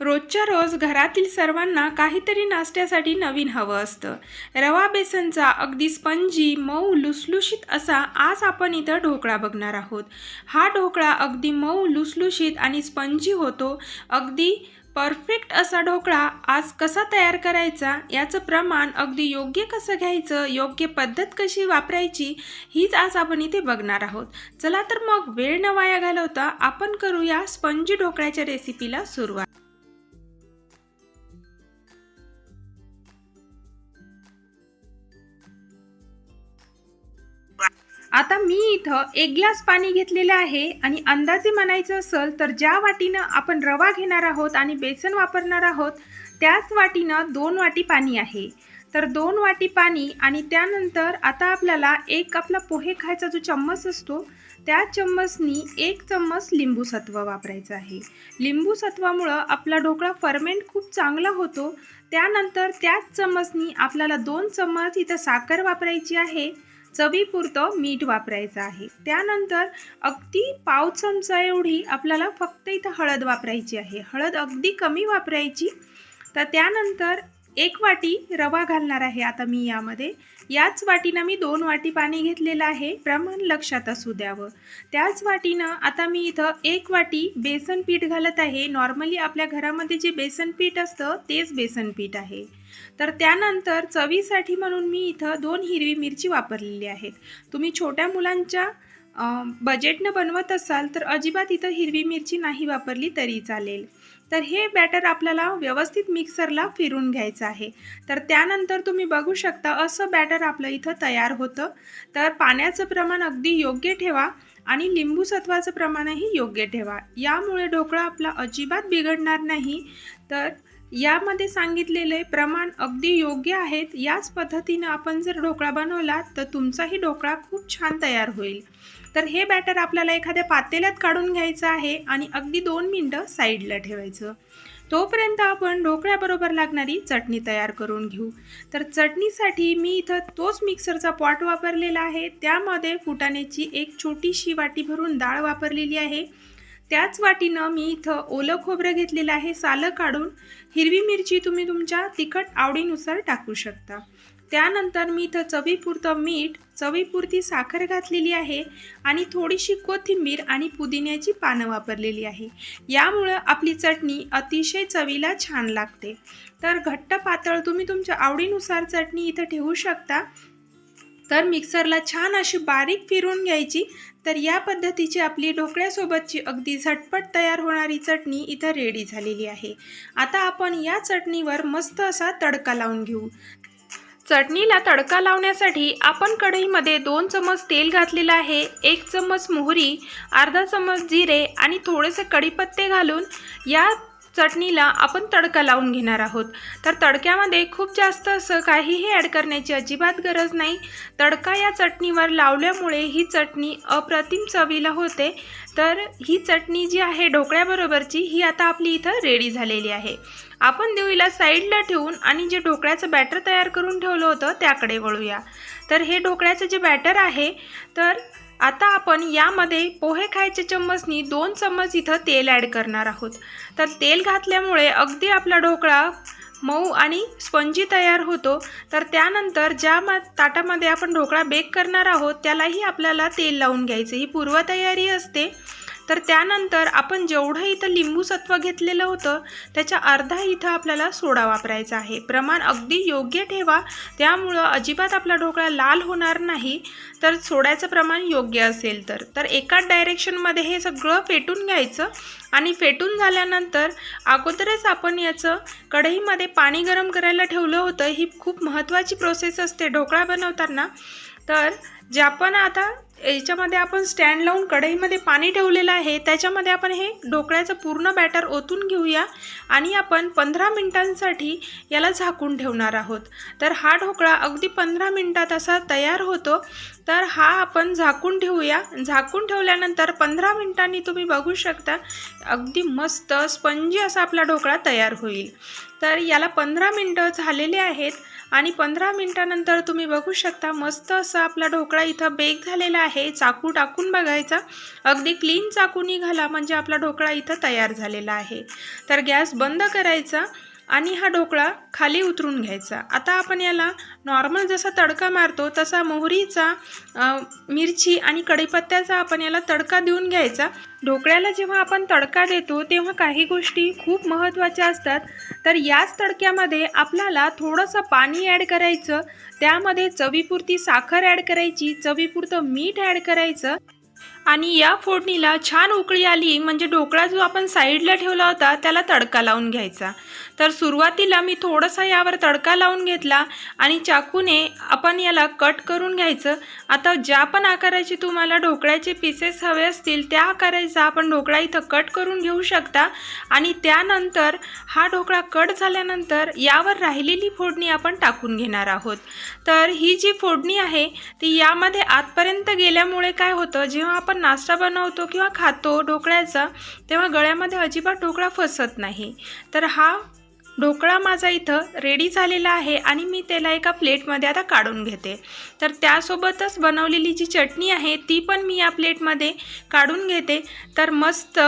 रोजच्या रोज घरातील सर्वांना काहीतरी नाश्त्यासाठी नवीन हवं असतं. रवा बेसनचा अगदी स्पंजी मऊ लुसलुशीत असा आज आपण इथं ढोकळा बघणार आहोत. हा ढोकळा अगदी मऊ लुसलुशीत आणि स्पंजी होतो. अगदी परफेक्ट असा ढोकळा आज कसा तयार करायचा याचं प्रमाण अगदी योग्य कसं घ्यायचं योग्य पद्धत कशी वापरायची हीच आज आपण इथे बघणार आहोत. चला तर मग वेळ न वाया घालवता आपण करूया स्पंजी ढोकळ्याच्या रेसिपीला सुरुवात. आता मी इथं एक ग्लास पाणी घेतलेलं आहे आणि अंदाजे म्हणायचं असेल तर ज्या वाटीनं आपण रवा घेणार आहोत आणि बेसन वापरणार आहोत त्याच वाटीनं दोन वाटी पाणी आहे. तर दोन वाटी पाणी आणि त्यानंतर आता आपल्याला एक आपला पोहे खायचा जो चम्मच असतो त्या चम्मचनी एक चम्मच लिंबू सत्व वापरायचं आहे. लिंबू सत्वामुळं आपला ढोकळा फर्मेंट खूप चांगला होतो. त्यानंतर त्याच चम्मचनी आपल्याला दोन चम्मच इथं साखर वापरायची आहे. चवीपुरतं मीठ वापरायचं आहे. त्यानंतर अगदी पाव चमचा एवढी आपल्याला फक्त इथं हळद वापरायची आहे. हळद अगदी कमी वापरायची. तर त्यानंतर एक वाटी रवा घालणार आहे आता मी यामध्ये. याच वाटीनं मी दोन वाटी पाणी घेतलेलं आहे. प्रमाण लक्षात असू द्यावं. त्याच वाटीनं आता मी इथं एक वाटी बेसन पीठ घालत आहे. नॉर्मली आपल्या घरामध्ये जे बेसन पीठ असतं तेच बेसन पीठ आहे. तर त्यानंतर चवीसाठी म्हणून मी इथं दोन हिरवी मिरची वापरलेली आहेत. तुम्ही छोट्या मुलांच्या बजेटनं बनवत असाल तर अजिबात इथं हिरवी मिरची नाही वापरली तरी चालेल. तर हे बॅटर आपल्याला व्यवस्थित मिक्सरला फिरून घ्यायचं आहे. तर त्यानंतर तुम्ही बघू शकता असं बॅटर आपलं इथं तयार होतं. तर पाण्याचं प्रमाण अगदी योग्य ठेवा आणि लिंबू सत्वाचं प्रमाणही योग्य ठेवा. यामुळे ढोकळा आपला अजिबात बिघडणार नाही. तर यामध्ये सांगितलेले प्रमाण अगदी योग्य आहेत. याच पद्धतीनं आपण जर ढोकळा बनवला तर तुमचाही ढोकळा खूप छान तयार होईल. तर हे बॅटर आपल्याला एखाद्या पातेल्यात काढून घ्यायचं आहे आणि अगदी दोन मिनटं साईडला ठेवायचं. तोपर्यंत आपण ढोकळ्याबरोबर लागणारी चटणी तयार करून घेऊ. तर चटणीसाठी मी इथं तोच मिक्सरचा पॉट वापरलेला आहे. त्यामध्ये फुटाण्याची एक छोटीशी वाटी भरून डाळ वापरलेली आहे. त्याच वाटीनं मी इथं ओलं खोबरं घेतलेलं आहे सालं काढून हिरवी मिरची तुम्ही तुमच्या तिखट आवडीनुसार टाकू शकता. त्यानंतर मी इथं चवीपुरतं मीठ चवीपुरती साखर घातलेली आहे आणि थोडीशी कोथिंबीर आणि पुदिन्याची पानं वापरलेली आहे. यामुळं आपली चटणी अतिशय चवीला छान लागते. तर घट्ट पातळ तुम्ही तुमच्या आवडीनुसार चटणी इथं ठेवू शकता. तर मिक्सरला छान अशी बारीक फिरून घ्यायची. तर या पद्धतीची आपली ढोकळ्यासोबतची अगदी झटपट तयार होणारी चटणी इथं रेडी झालेली आहे. आता आपण या चटणीवर मस्त असा तडका लावून घेऊ. चटणीला तडका लावण्यासाठी आपण कढईमध्ये दोन चमच तेल घातलेलं आहे एक चमच मोहरी अर्धा चमच जिरे आणि थोडेसे कढीपत्ते घालून या चटणीला आपण तडका लावून घेणार आहोत. तर तडक्यामध्ये खूप जास्त असं काहीही ॲड करण्याची अजिबात गरज नाही. तडका या चटणीवर लावल्यामुळे ही चटणी अप्रतिम चवीला होते. तर ही चटणी जी आहे ढोकळ्याबरोबरची ही आता आपली इथं रेडी झालेली आहे. आपण देवीला साईडला ठेवून आणि जे ढोकळ्याचं बॅटर तयार करून ठेवलं होतं त्याकडे वळूया. तर हे ढोकळ्याचं जे बॅटर आहे तर आता आपण यामध्ये पोहे खायच्या चम्मचनी दोन चम्मच इथं तेल ॲड करणार आहोत. तर तेल घातल्यामुळे अगदी आपला ढोकळा मऊ आणि स्पंजी तयार होतो. तर त्यानंतर ज्या मा ताटामध्ये आपण ढोकळा बेक करणार आहोत त्यालाही आपल्याला तेल लावून घ्यायचं. ही पूर्वतयारी असते. तर त्यानंतर आपण जेवढं इथं लिंबूसत्व घेतलेलं होतं त्याच्या अर्धा इथं आपल्याला सोडा वापरायचा आहे. प्रमाण अगदी योग्य ठेवा त्यामुळं अजिबात आपला ढोकळा लाल होणार नाही. तर सोड्याचं प्रमाण योग्य असेल तर. तर एकाच डायरेक्शनमध्ये हे सगळं फेटून घ्यायचं आणि फेटून झाल्यानंतर अगोदरच आपण याचं कढईमध्ये पाणी गरम करायला ठेवलं होतं. ही खूप महत्त्वाची प्रोसेस असते ढोकळा बनवताना. तर जे आपण आता याच्यामध्ये आपण स्टँड लावून कढईमध्ये पाणी ठेवलेलं आहे. त्याच्यामध्ये आपण हे ढोकळ्याचं पूर्ण बॅटर ओतून घेऊया आणि आपण पंधरा मिनटांसाठी याला झाकून ठेवणार आहोत. तर हा ढोकळा अगदी पंधरा मिनटात असा तयार होतो. तर हा आपण झाकून ठेवूया. झाकून ठेवल्यानंतर पंधरा मिनटांनी तुम्ही बघू शकता अगदी मस्त स्पंजी असा आपला ढोकळा तयार होईल. तर याला पंधरा मिनटं झालेले आहेत. आणि पंधरा मिनटानंतर तुम्ही बघू शकता मस्त असा आपला ढोकळा इथं बेक झालेला आहे. चाकू टाकून बघायचा. अगदी क्लीन चाकू निघाला म्हणजे आपला ढोकळा इथं तयार झालेला आहे. तर गॅस बंद करायचा. आणि हा ढोकळा खाली उतरून घ्यायचा. आता आपण याला नॉर्मल जसा तडका मारतो तसा मोहरीचा मिरची आणि कढीपत्त्याचा आपण याला तडका देऊन घ्यायचा. ढोकळ्याला जेव्हा आपण तडका देतो तेव्हा काही गोष्टी खूप महत्त्वाच्या असतात. तर याच तडक्यामध्ये आपल्याला थोडंसं पाणी ॲड करायचं. त्यामध्ये चवीपुरती साखर ॲड करायची चवीपुरतं मीठ ॲड करायचं. आणि या फोडणीला छान उकळी आली म्हणजे ढोकळा जो आपण साईडला ठेवला होता त्याला तडका लावून घ्यायचा. तर सुरुवातीला मी थोडासा यावर तडका लावून घेतला आणि चाकूने आपण याला कट करून घ्यायचं. आता ज्या पण आकाराचे तुम्हाला ढोकळ्याचे पीसेस हवे असतील त्या आकाराचा आपण ढोकळा इथं कट करून घेऊ शकता. आणि त्यानंतर हा ढोकळा कट झाल्यानंतर यावर राहिलेली फोडणी आपण टाकून घेणार आहोत. तर ही जी फोडणी आहे ती यामध्ये आतपर्यंत गेल्यामुळे काय होतं जेव्हा जेव्हा आपण नाश्ता बनवतो किंवा खातो ढोकळ्याचा तेव्हा गळ्यामध्ये अजिबात ढोकळा फसत नाही. तर हा ढोकळा माझा इथं रेडी झालेला आहे आणि मी त्याला एका प्लेटमध्ये आता काढून घेते. तर त्यासोबतच बनवलेली जी चटणी आहे ती पण मी या प्लेटमध्ये काढून घेते. तर मस्त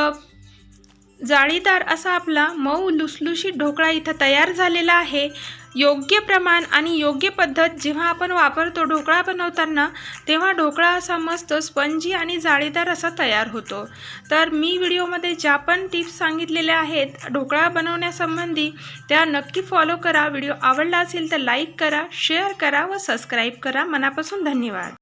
जाळीदार असा आपला मऊ लुसलुशीत ढोकळा इथं तयार झालेला आहे. योग्य प्रमाण आणि योग्य पद्धत जेव्हा आपण वापरतो ढोकळा बनवताना तेव्हा ढोकळा असा मस्त स्पंजी आणि जाळीदार असा तयार होतो. तर मी व्हिडिओमध्ये ज्या पण टिप्स सांगितलेल्या आहेत ढोकळा बनवण्यासंबंधी त्या नक्की फॉलो करा. व्हिडिओ आवडला असेल तर लाईक करा शेअर करा व सबस्क्राईब करा. मनापासून धन्यवाद.